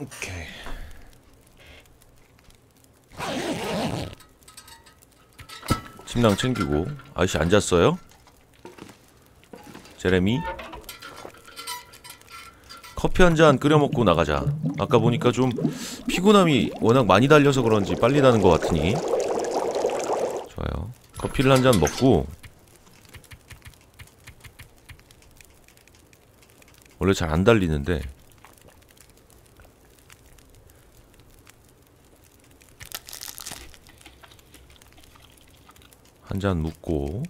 오케이. 침낭 챙기고 아저씨 앉았어요? 제레미 커피 한 잔 끓여 먹고 나가자. 아까 보니까 좀 피곤함이 워낙 많이 달려서 그런지 빨리 나는 것 같으니 좋아요. 커피를 한 잔 먹고 원래 잘 안 달리는데 한 잔 묻고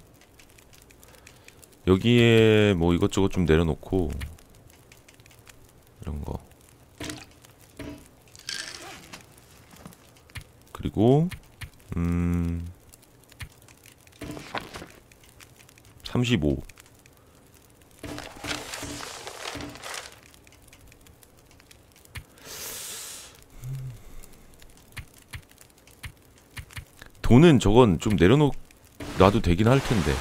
여기에 뭐 이것저것 좀 내려놓고 이런 거 그리고 음 35. 돈은 저건 좀 내려놓 아도 되긴 할 텐데.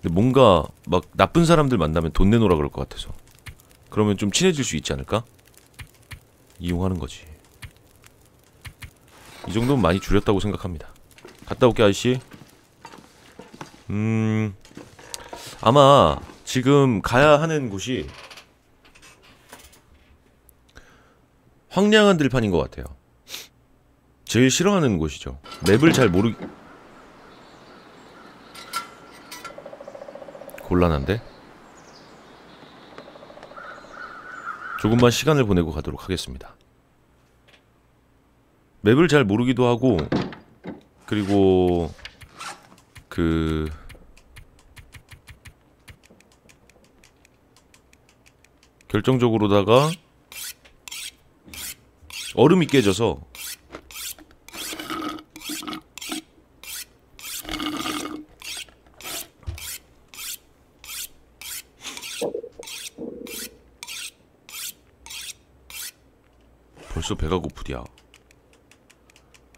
근데 뭔가 막 나쁜 사람들 만나면 돈 내놓으라 그럴 것 같아서. 그러면 좀 친해질 수 있지 않을까? 이용하는 거지. 이 정도면 많이 줄였다고 생각합니다. 갔다 올게 아저씨. 음 아마 지금 가야 하는 곳이 황량한 들판인 것 같아요. 제일 싫어하는 곳이죠. 맵을 잘 모르 곤란한데? 조금만 시간을 보내고 가도록 하겠습니다. 맵을 잘 모르기도 하고 그리고 그 결정적으로다가 얼음이 깨져서 벌써 배가 고프디야.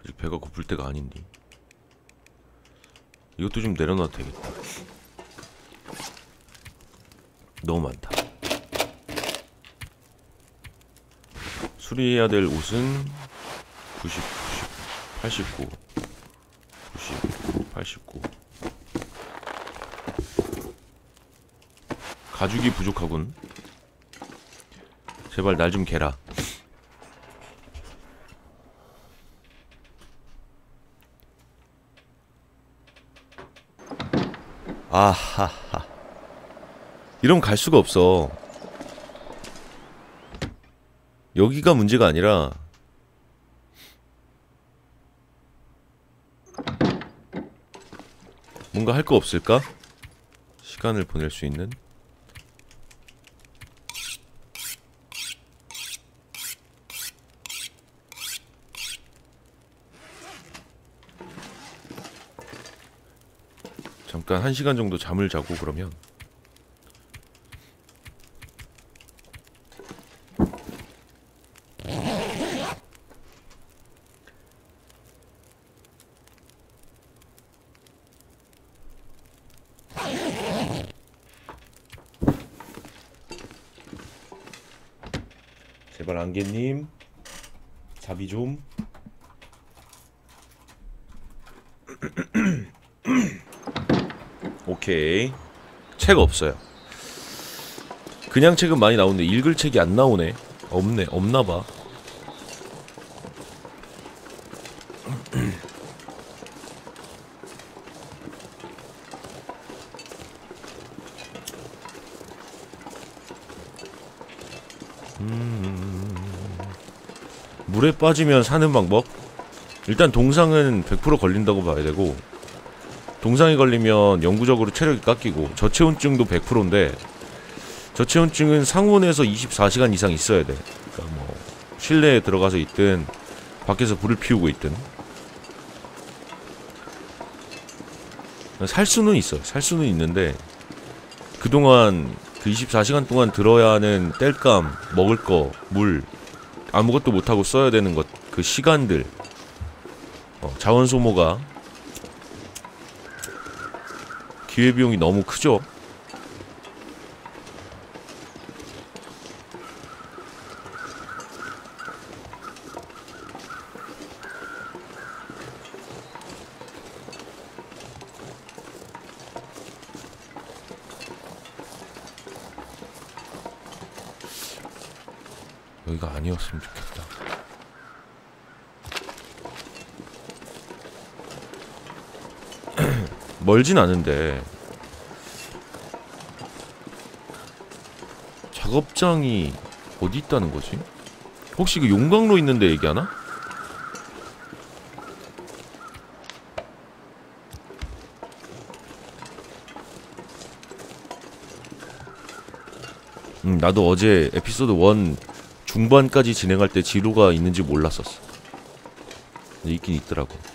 아직 배가 고플 때가 아닌데. 이것도 좀 내려놔도 되겠다. 너무 많다. 수리해야 될 옷은 90, 90, 89 90, 89 가죽이 부족하군. 제발 날 좀 개라 아하하. 이러면 갈 수가 없어. 여기가 문제가 아니라 뭔가 할 거 없을까? 시간을 보낼 수 있는 잠깐 한 시간 정도 잠을 자고 그러면. 제발 안개님 자비 좀 오케이. 책 없어요. 그냥 책은 많이 나오는데 읽을 책이 안 나오네. 없네 없나봐. 물에 빠지면 사는 방법? 일단 동상은 100% 걸린다고 봐야 되고 동상이 걸리면 영구적으로 체력이 깎이고 저체온증도 100%인데 저체온증은 상온에서 24시간 이상 있어야 돼. 그러니까 뭐 실내에 들어가서 있든 밖에서 불을 피우고 있든 살 수는 있어. 살 수는 있는데 그동안 그 24시간 동안 들어야 하는 땔감, 먹을 거, 물 아무것도 못하고 써야 되는 것 그 시간들 어, 자원 소모가 기회비용이 너무 크죠? 여기가 아니었으면 좋겠다 멀진 않은데 작업장이 어디 있다는 거지? 혹시 그 용광로 있는데 얘기하나? 음, 나도 어제 에피소드 1 중반까지 진행할 때 지루가 있는지 몰랐었어. 근데 있긴 있더라고.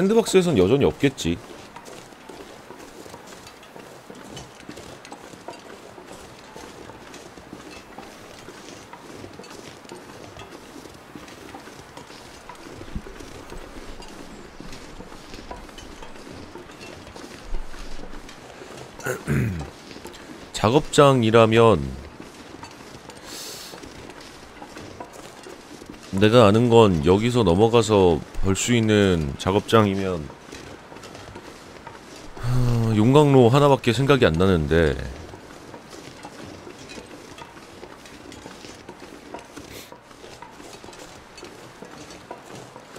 샌드박스에선 여전히 없겠지. 작업장이라면 내가 아는 건 여기서 넘어가서 벌 수 있는 작업장이면 하, 용광로 하나밖에 생각이 안 나는데.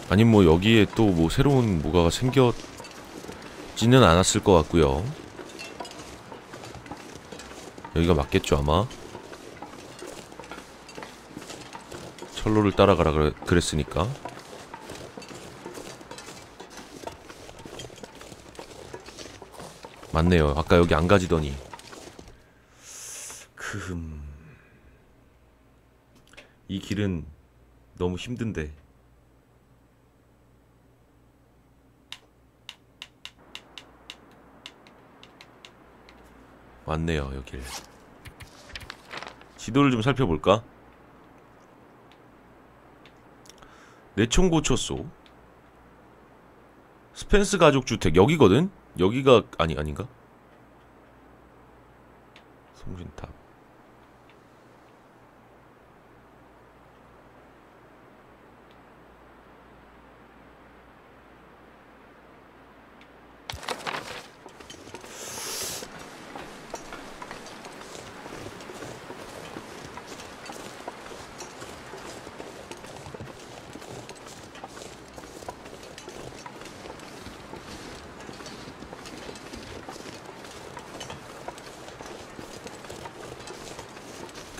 아니 뭐 여기에 또 뭐 새로운 뭐가가 생겼지는 않았을 것 같고요. 여기가 맞겠죠 아마 철로를 따라가라 그래, 그랬으니까. 맞네요. 아까 여기 안 가지더니. 크흠. 이 길은 너무 힘든데. 맞네요 여길. 지도를 좀 살펴볼까? 내총고초소 스펜스 가족 주택 여기거든? 여기가 아니 아닌가? 송진탑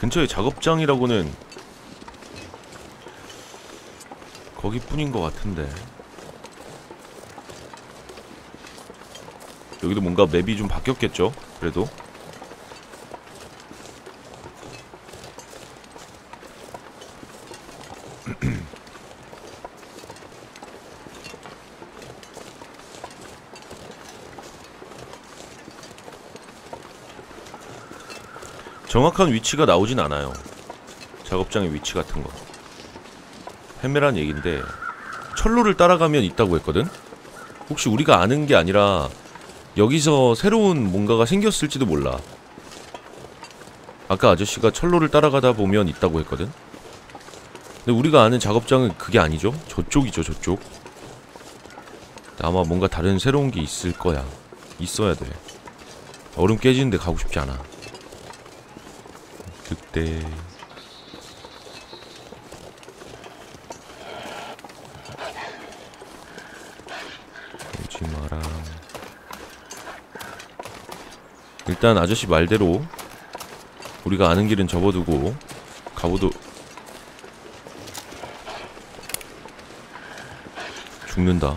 근처에 작업장이라고는 거기뿐인 것 같은데 여기도 뭔가 맵이 좀 바뀌었겠죠? 그래도 정확한 위치가 나오진 않아요. 작업장의 위치 같은 거. 헤매란 얘긴데 철로를 따라가면 있다고 했거든? 혹시 우리가 아는 게 아니라 여기서 새로운 뭔가가 생겼을지도 몰라. 아까 아저씨가 철로를 따라가다 보면 있다고 했거든? 근데 우리가 아는 작업장은 그게 아니죠? 저쪽이죠 저쪽. 아마 뭔가 다른 새로운 게 있을 거야. 있어야 돼. 얼음 깨지는데 가고 싶지 않아 늑대 오지 마라. 일단 아저씨 말대로 우리가 아는 길은 접어두고 가보도 죽는다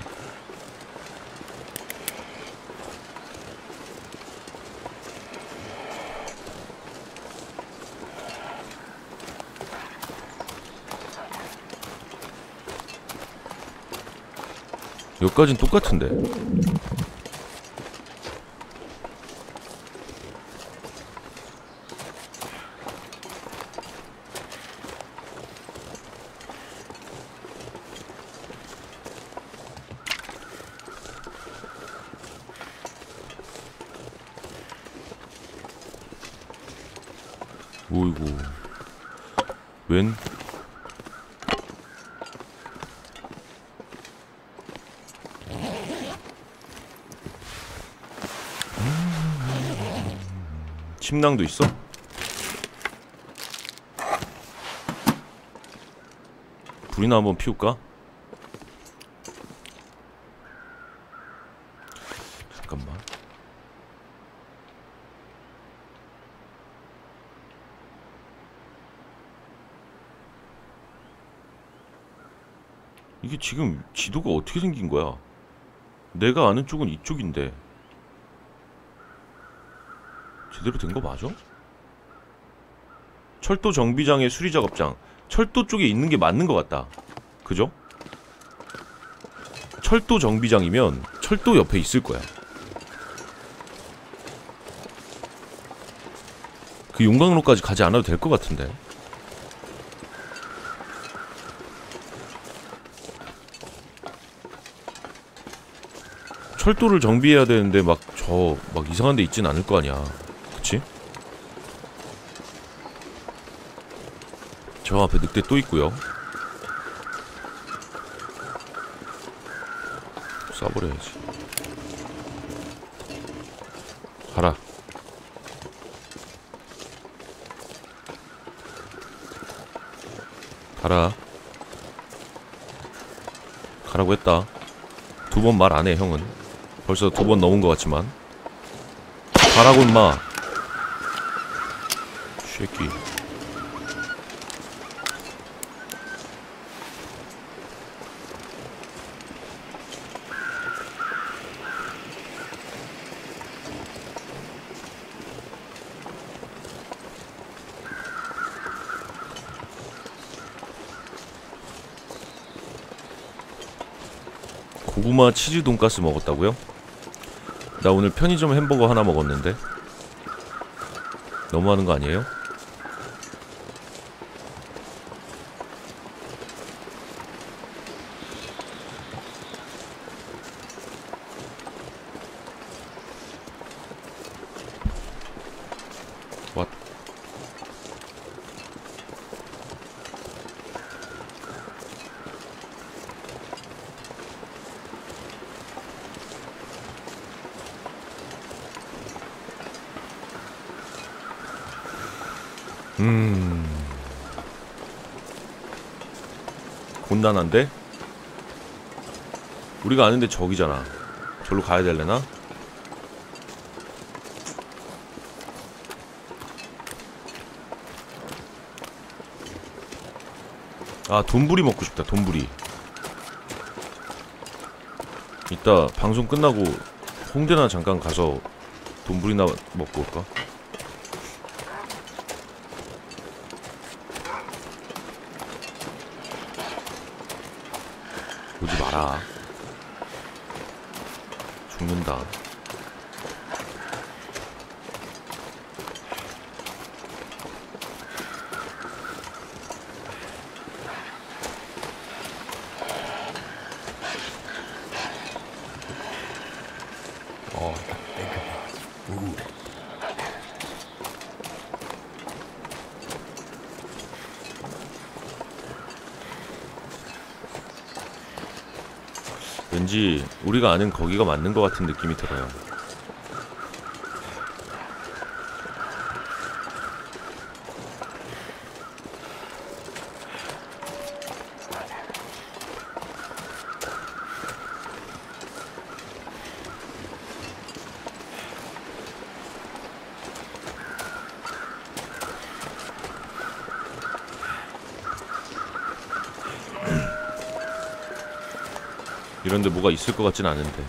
여기까진 똑같은데. 오이고 웬? 침낭도 있어? 불이나 한번 피울까? 잠깐만 이게 지금 지도가 어떻게 생긴 거야? 내가 아는 쪽은 이쪽인데 제대로 된 거 맞아? 철도 정비장의 수리 작업장 철도 쪽에 있는 게 맞는 것 같다 그죠? 철도 정비장이면 철도 옆에 있을 거야 그 용광로까지 가지 않아도 될 것 같은데 철도를 정비해야 되는데 막 저막 이상한 데 있진 않을 거 아니야 그치? 저 앞에 늑대 또 있고요. 쏴버려야지. 가라. 가라. 가라고 했다. 두 번 말 안 해 형은. 벌써 두 번 넘은 것 같지만. 가라고 임마. 쉐끼 고구마 치즈 돈가스 먹었다고요? 나 오늘 편의점 햄버거 하나 먹었는데 너무하는 거 아니에요? 음. 곤란한데? 우리가 아는데 저기잖아. 절로 가야 될래나? 아, 돈부리 먹고 싶다, 돈부리. 이따 방송 끝나고 홍대나 잠깐 가서 돈부리나 먹고 올까? 오지 마라. 죽는다. Oh, think about food. 왠지 우리가 아는 거기가 맞는 것 같은 느낌이 들어요. 뭐가 있을 것 같진 않은데.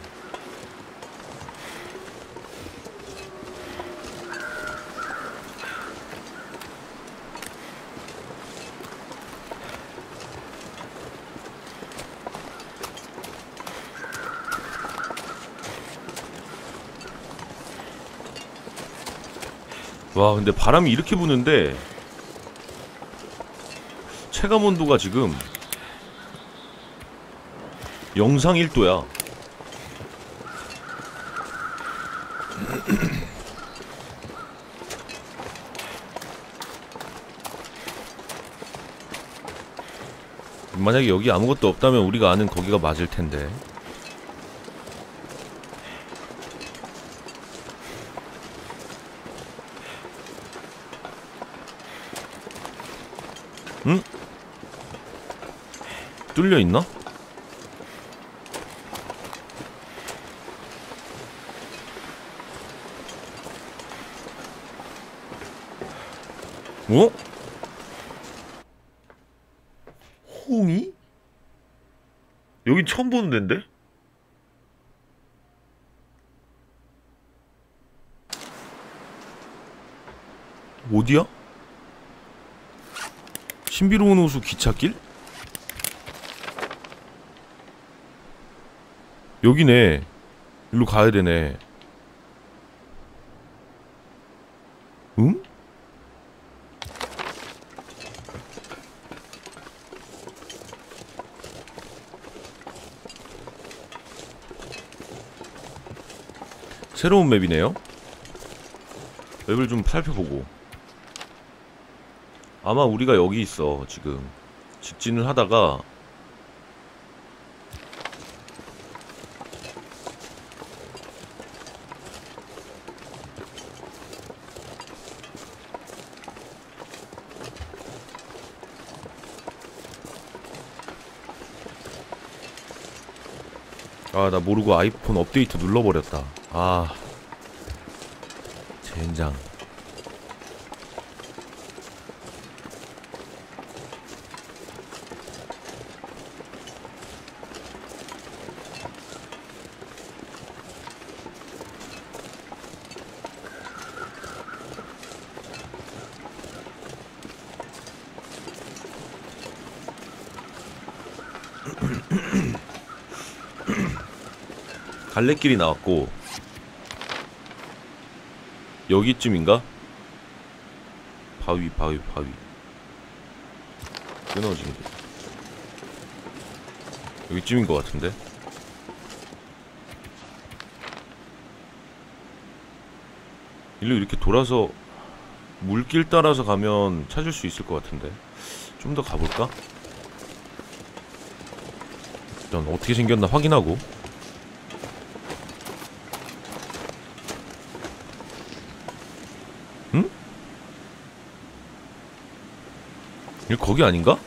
와 근데 바람이 이렇게 부는데 체감 온도가 지금 영상 1도야 만약에 여기 아무것도 없다면 우리가 아는 거기가 맞을 텐데 응? 뚫려있나? 어? 홍이? 여기 처음 보는 데인데? 어디야? 신비로운 호수 기찻길? 여기네. 일로 가야 되네. 응? 새로운 맵이네요. 맵을 좀 살펴보고. 아마 우리가 여기 있어, 지금. 직진을 하다가 아, 나 모르고 아이폰 업데이트 눌러버렸다. 아. 젠장. 갈래길이 나왔고 여기쯤인가? 바위 바위 바위. 끊어진 게 여기쯤인 것 같은데? 일로 이렇게 돌아서 물길 따라서 가면 찾을 수 있을 것 같은데. 좀 더 가볼까? 일단 어떻게 생겼나 확인하고 여기 거기 아닌가?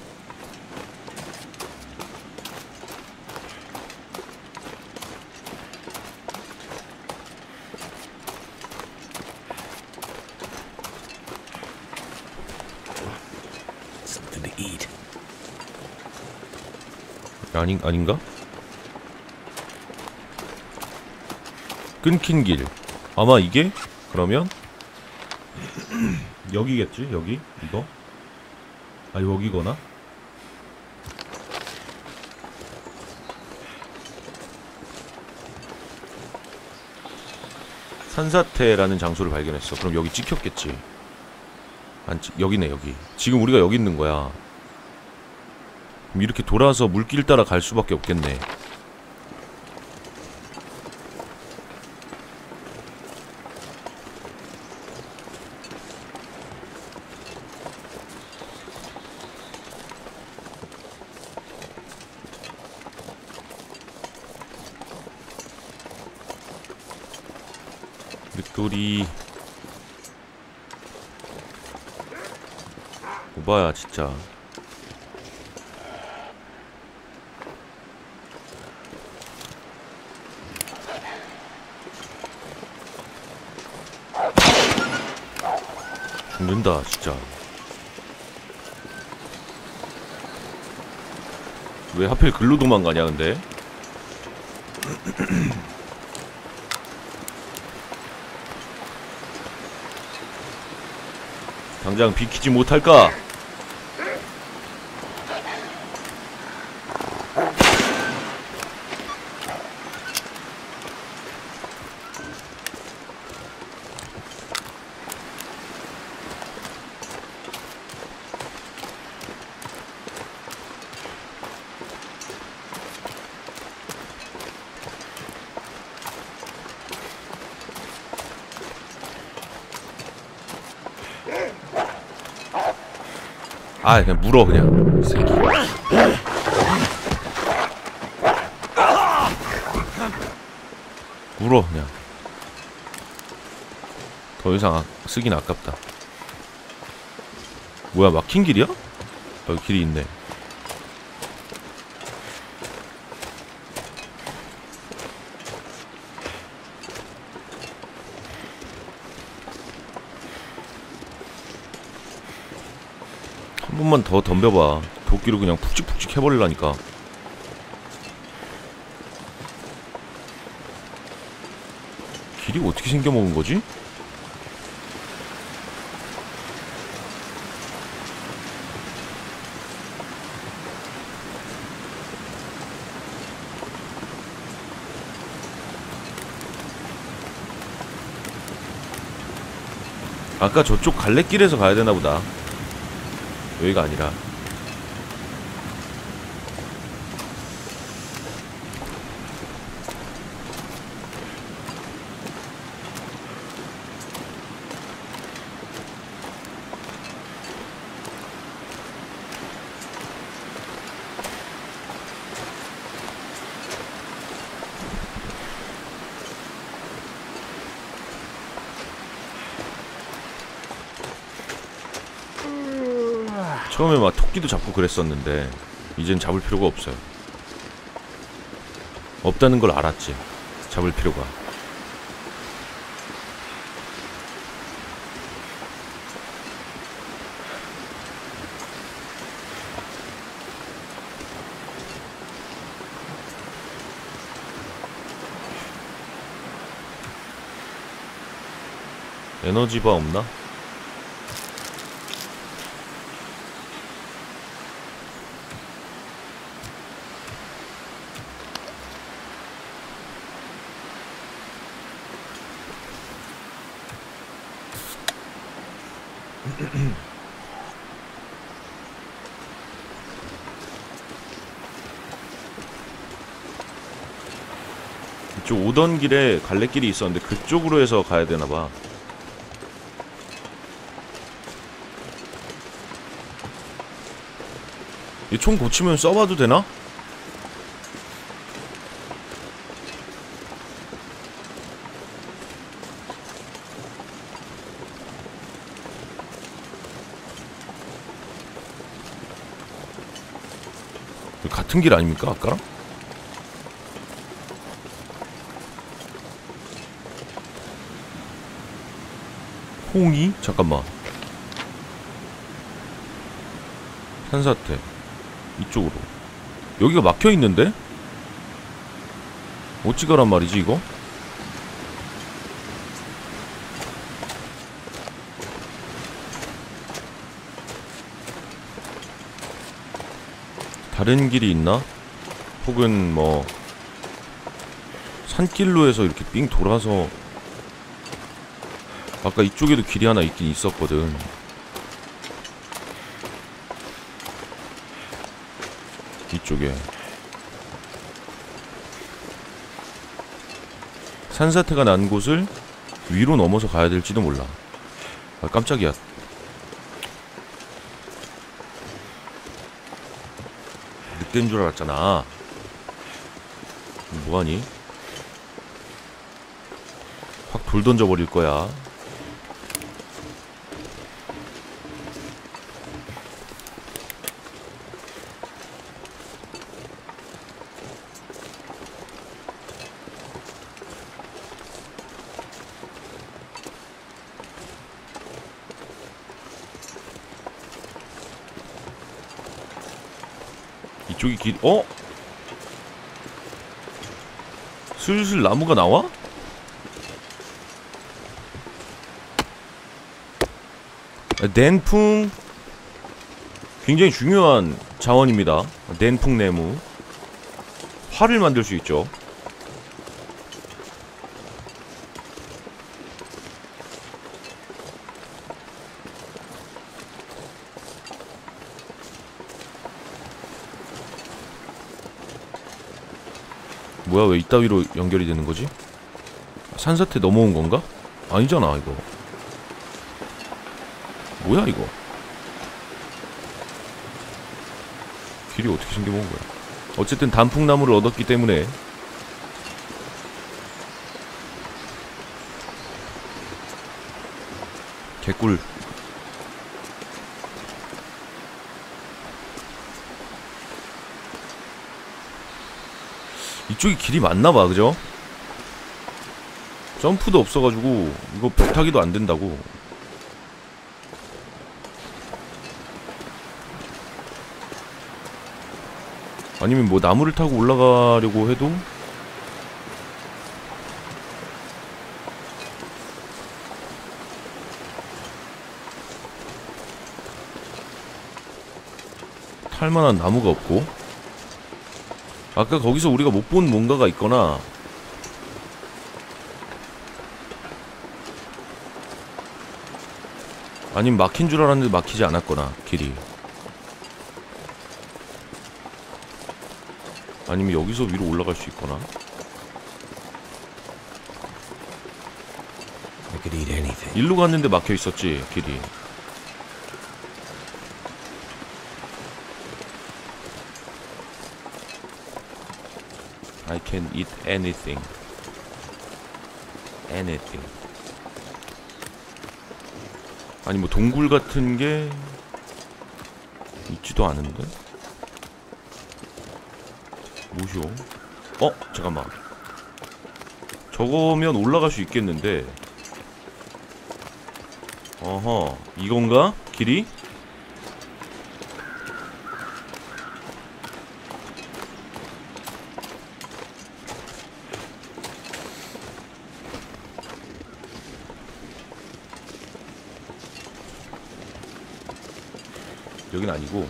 아닌 아닌가? 끊긴 길. 아마 이게 그러면 여기겠지? 여기 이거? 아 여기거나? 산사태라는 장소를 발견했어. 그럼 여기 찍혔겠지. 안 찍, 여기네 여기. 지금 우리가 여기 있는 거야. 그럼 이렇게 돌아서 물길 따라 갈 수밖에 없겠네. 늑돌이 오바야 진짜 죽는다 진짜 왜 하필 글로 도망가냐 근데 당장 비키지 못할까? 아 그냥 물어 그냥. 새끼 물어 그냥. 더 이상 아, 쓰긴 아깝다. 뭐야 막힌 길이야? 여기 길이 있네. 번만 더 덤벼봐 도끼로 그냥 푹직푹직 해버리려니까 길이 어떻게 생겨먹은 거지? 아까 저쪽 갈래길에서 가야 되나 보다. 여기가 아니라. 처음에 막 토끼도 잡고 그랬었는데 이젠 잡을 필요가 없어요. 없다는 걸 알았지. 잡을 필요가. 에너지바 없나? 오던 길에 갈래길이 있었는데 그쪽으로 해서 가야 되나봐. 이 총 고치면 써봐도 되나? 같은 길 아닙니까 아까랑? 홍이? 잠깐만 산사태 이쪽으로 여기가 막혀있는데? 어찌 가란 말이지 이거? 다른 길이 있나? 혹은 뭐 산길로 해서 이렇게 삥 돌아서 아까 이쪽에도 길이 하나 있긴 있었거든. 이쪽에. 산사태가 난 곳을 위로 넘어서 가야 될지도 몰라. 아 깜짝이야. 늑대인 줄 알았잖아. 뭐하니? 확 돌 던져버릴 거야 이쪽이 길, 어? 슬슬 나무가 나와? 낸풍 굉장히 중요한 자원입니다. 낸풍 네무 활을 만들 수 있죠. 뭐야 왜 이따위로 연결이 되는 거지? 산사태 넘어온 건가? 아니잖아 이거. 뭐야 이거? 길이 어떻게 생겨본 거야? 어쨌든 단풍나무를 얻었기 때문에. 개꿀. 이쪽이 길이 맞나봐 그죠? 점프도 없어가지고 이거 벽 타기도 안 된다고. 아니면 뭐 나무를 타고 올라가려고 해도? 탈만한 나무가 없고 아까 거기서 우리가 못 본 뭔가가 있거나. 아니면 막힌 줄 알았는데 막히지 않았거나 길이. 아니면 여기서 위로 올라갈 수 있거나. 일로 갔는데 막혀 있었지 길이 I can eat anything. Anything. 아니 뭐 동굴 같은 게 있지도 않은데? 뭐시오? 어 잠깐만. 저거면 올라갈 수 있겠는데. 어허 이건가? 길이? 여긴 아니고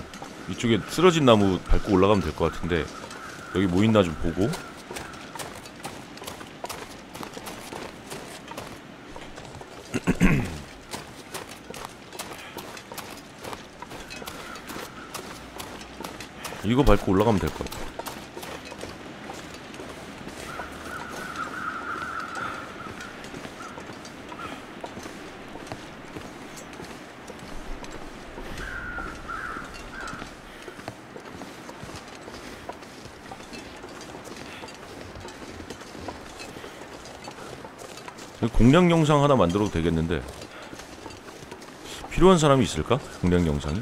이쪽에 쓰러진 나무 밟고 올라가면 될 것 같은데 여기 뭐 있나 좀 보고 이거 밟고 올라가면 될 것 같아. 공략 영상 하나 만들어도 되겠는데 필요한 사람이 있을까? 공략 영상이?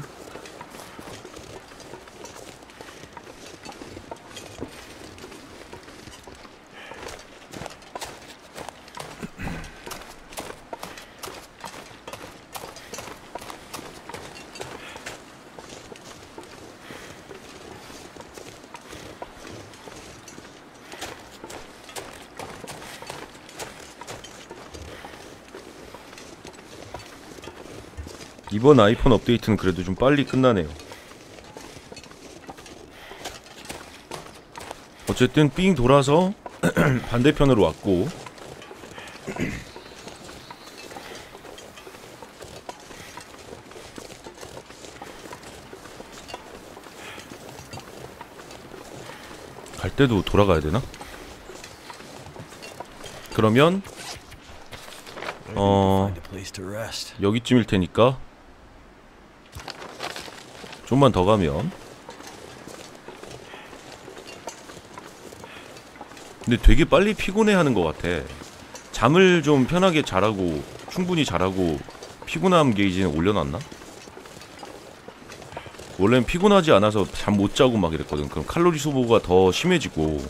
이번 아이폰 업데이트는 그래도 좀 빨리 끝나네요. 어쨌든 삥 돌아서 반대편으로 왔고 갈 때도 돌아가야 되나? 그러면 어. 여기쯤일 테니까 좀만 더 가면. 근데 되게 빨리 피곤해하는 것 같아. 잠을 좀 편하게 잘하고 충분히 잘하고 피곤함 게이지는 올려놨나? 원래는 피곤하지 않아서 잠 못 자고 막 이랬거든. 그럼 칼로리 소모가 더 심해지고